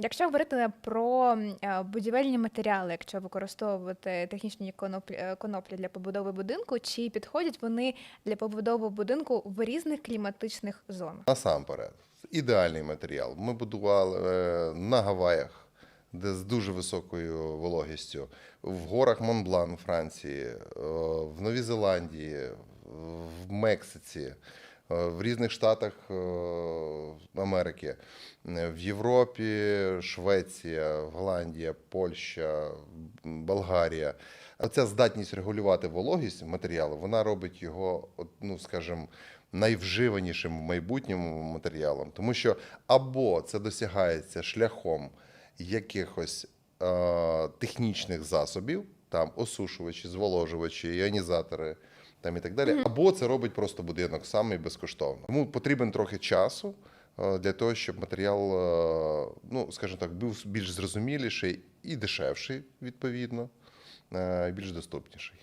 Якщо говорити про е, будівельні матеріали, якщо використовувати технічні коноплі, е, для побудови будинку, чи підходять вони для побудови будинку в різних кліматичних зонах? Насамперед, ідеальний матеріал. Ми будували е, на Гаваях, де з дуже високою вологістю, в горах Монблан, Франції, в Новій Зеландії, в Мексиці, в різних штатах е, Америки, е, в Європі, Швеція, Голландія, Польща, Болгарія. Оця здатність регулювати вологість матеріалу, вона робить його, ну скажімо, найвживанішим в майбутньому матеріалом, тому що або це досягається шляхом якихось е, технічних засобів, там осушувачі, зволожувачі, іонізатори там і так далі, або це робить просто будинок сам і безкоштовно. Тому потрібен трохи часу. е, Для того щоб матеріал, е, ну скажімо так, був більш зрозуміліший і дешевший, відповідно, е, більш доступніший.